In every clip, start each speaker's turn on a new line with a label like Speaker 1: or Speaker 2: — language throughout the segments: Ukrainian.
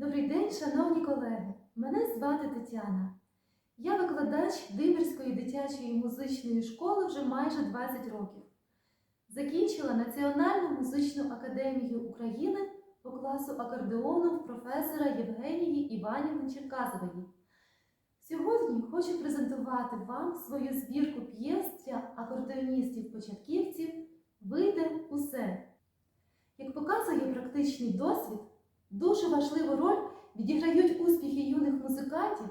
Speaker 1: Добрий день, шановні колеги! Мене звати Тетяна. Я викладач Димирської дитячої музичної школи вже майже 20 років. Закінчила Національну музичну академію України по класу акордеону професора Євгенії Іванівни Черказової. Сьогодні хочу презентувати вам свою збірку п'єс для акордеоністів-початківців Вийде усе. Як показує практичний досвід, дуже важливу роль відіграють успіхи юних музикантів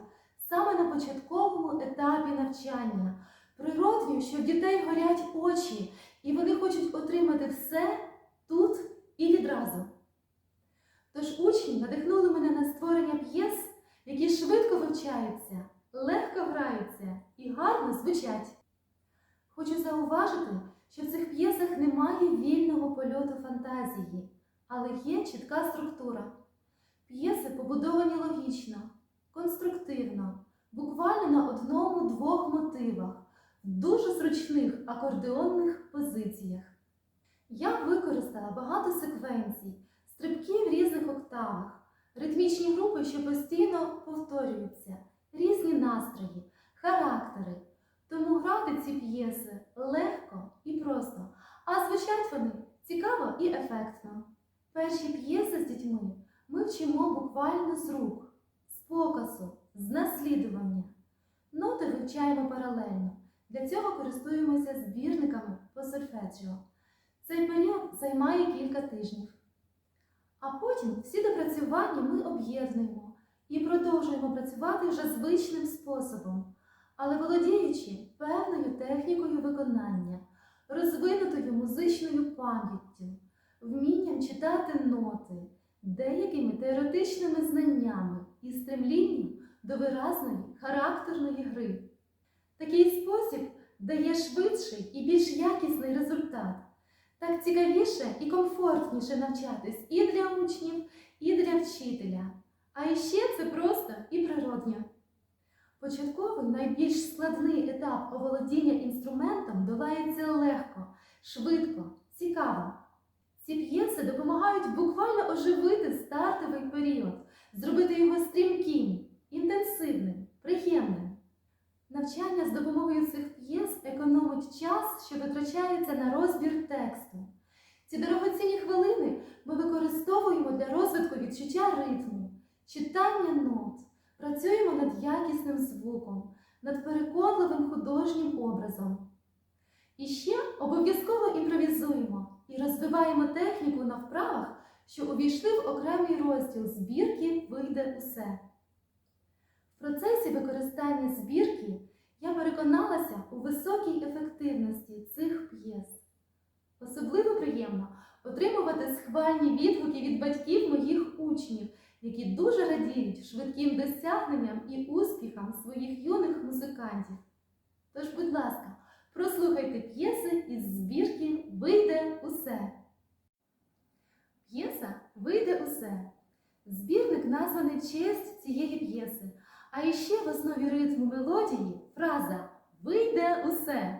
Speaker 1: саме на початковому етапі навчання. Природньо, що в дітей горять очі, і вони хочуть отримати все тут і відразу. Тож учні надихнули мене на створення п'єс, які швидко вивчаються, легко граються і гарно звучать. Хочу зауважити, що в цих п'єсах немає вільного польоту фантазії, але є чітка структура. П'єси побудовані логічно, конструктивно, буквально на одному-двох мотивах, в дуже зручних акордеонних позиціях. Я використала багато секвенцій, стрибків різних октавах, ритмічні групи, що постійно повторюються, різні настрої, характери. Тому грати ці п'єси легко і просто, а звучать вони цікаво і ефектно. Перші п'єси з дітьми ми вчимо буквально з рук, з показу, з наслідування. Ноти вивчаємо паралельно. Для цього користуємося збірниками по сольфеджіо. Цей період займає кілька тижнів. А потім всі допрацювання ми об'єднуємо і продовжуємо працювати вже звичним способом, але володіючи певною технікою виконання, розвинутою музичною пам'яттю, вмінням читати ноти, деякими теоретичними знаннями і стремлінням до виразної характерної гри. Такий спосіб дає швидший і більш якісний результат. Так цікавіше і комфортніше навчатись і для учнів, і для вчителя. А іще це просто і природньо. Початковий найбільш складний етап оволодіння інструментом долається легко, швидко, цікаво. Ці п'єси допомагають буквально оживити стартовий період, зробити його стрімким, інтенсивним, приємним. Навчання з допомогою цих п'єс економить час, що витрачається на розбір тексту. Ці дорогоцінні хвилини ми використовуємо для розвитку відчуття ритму, читання нот, працюємо над якісним звуком, над переконливим художнім образом. І ще обов'язково імпровізуємо і розвиваємо техніку на вправах, що увійшли в окремий розділ збірки Вийде усе. В процесі використання збірки я переконалася у високій ефективності цих п'єс. Особливо приємно отримувати схвальні відгуки від батьків моїх учнів, які дуже радіють швидким досягненням і успіхам своїх юних музикантів. Тож, будь ласка, прослухайте п'єси із збірки Вийде усе. П'єса Вийде усе. Збірник названий честь цієї п'єси. А іще в основі ритму мелодії фраза Вийде усе.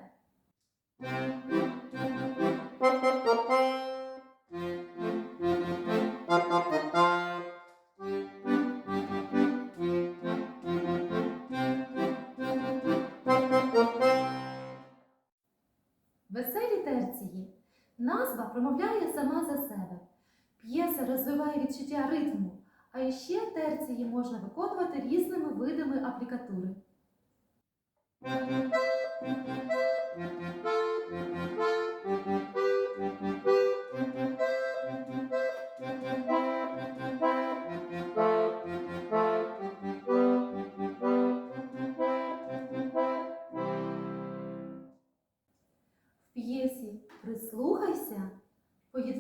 Speaker 1: Промовляє сама за себе. П'єса розвиває відчуття ритму, а іще терції можна виконувати різними видами аплікатури.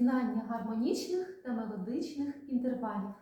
Speaker 1: Поєднання гармонічних та мелодичних інтервалів.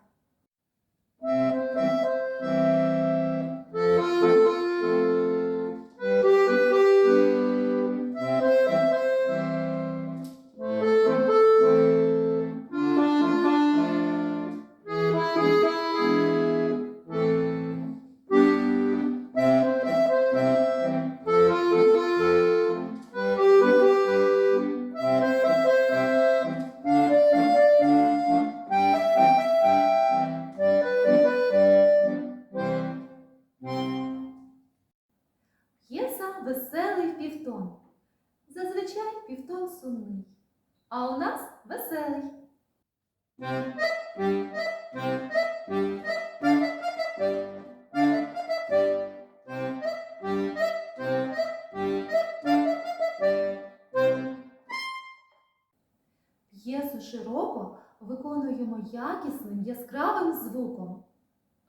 Speaker 1: П'єсу широко виконуємо якісним яскравим звуком.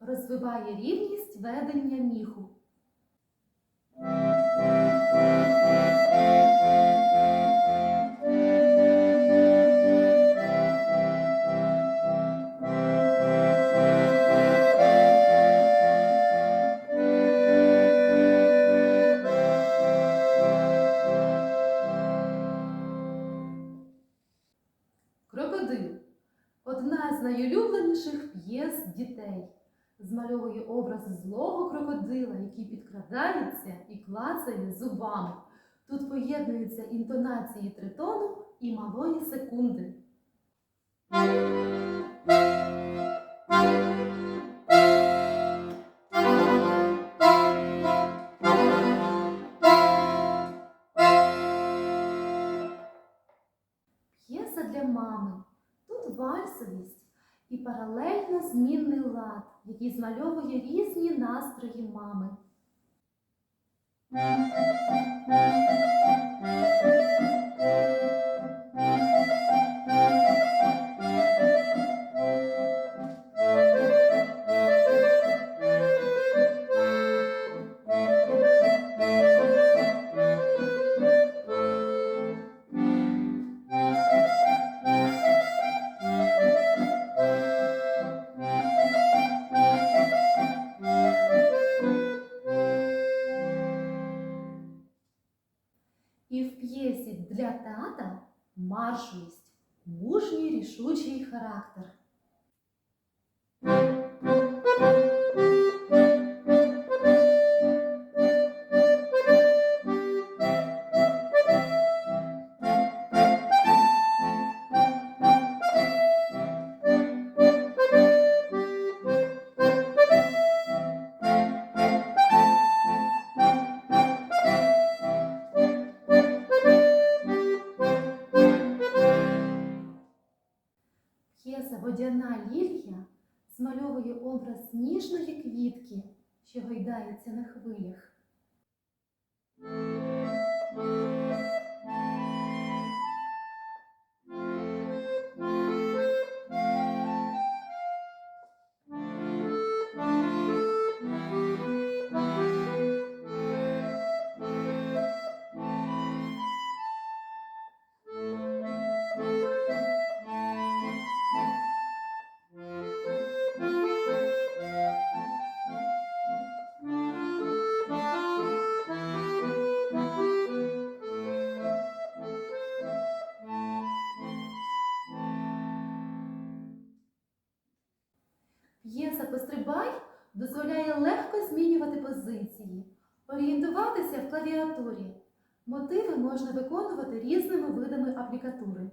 Speaker 1: Розвиває рівність ведення міху. З найулюбленіших п'єс дітей. Змальовує образ злого крокодила, який підкрадається і клацає зубами. Тут поєднуються інтонації тритону і малої секунди. Тут вальсовість і паралельно змінний лад, який змальовує різні настрої мами. Маршовість, мужній рішучий характер. Змальовує образ ніжної квітки, що гойдається на хвилях. Можна виконувати різними видами аплікатури.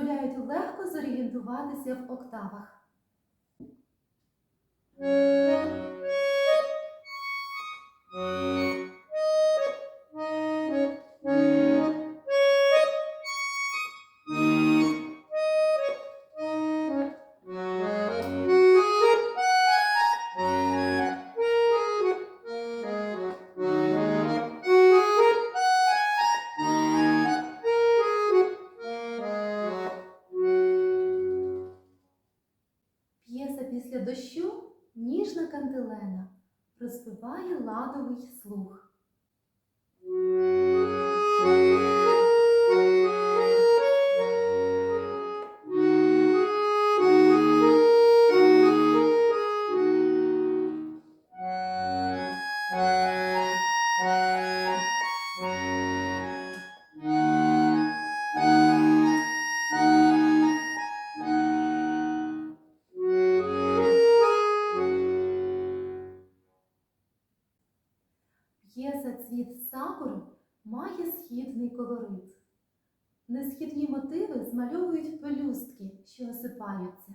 Speaker 1: Дозволяють легко зорієнтуватися в октавах. П'єса після дощу ніжна кантилена розпиває ладовий слух. П'єса Цвіт сакури має східний колорит. Несхідні мотиви змальовують пелюстки, що осипаються.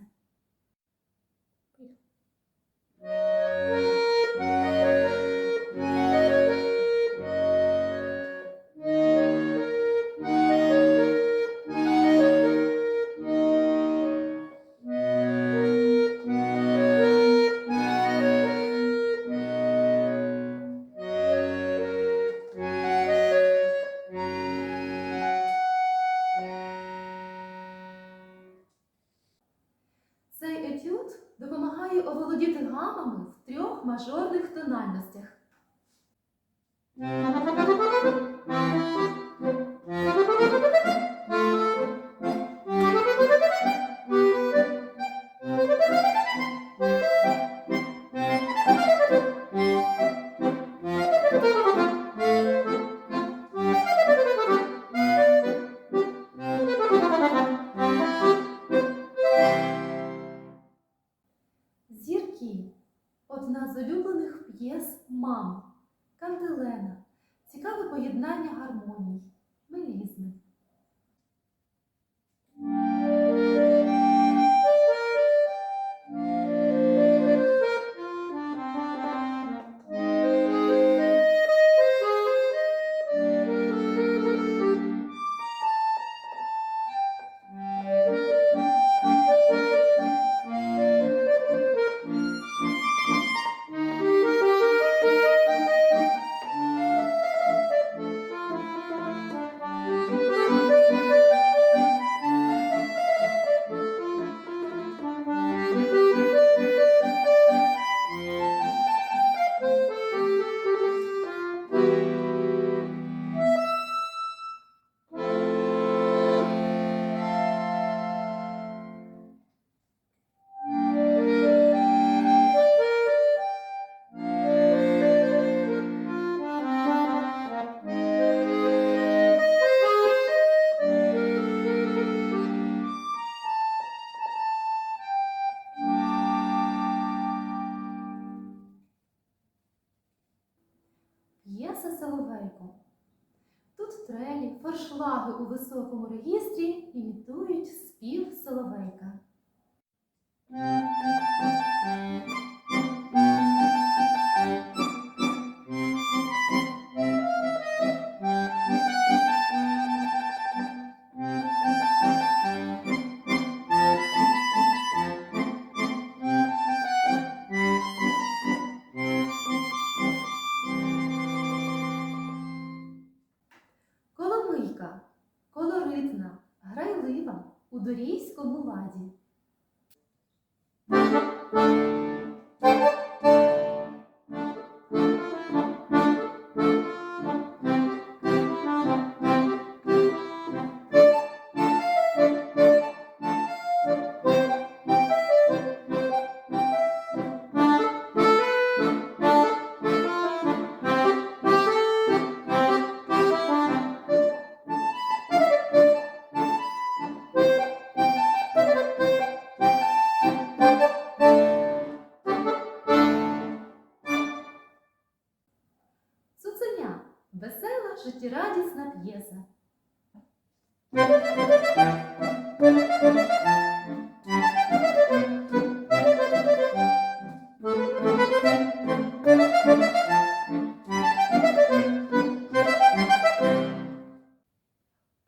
Speaker 1: Весела життєрадісна п'єса.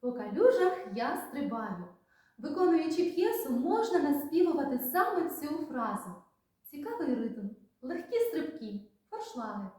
Speaker 1: По калюжах я стрибаю. Виконуючи п'єсу, можна наспівувати саме цю фразу. Цікавий ритм, легкі стрибки, форшлаги.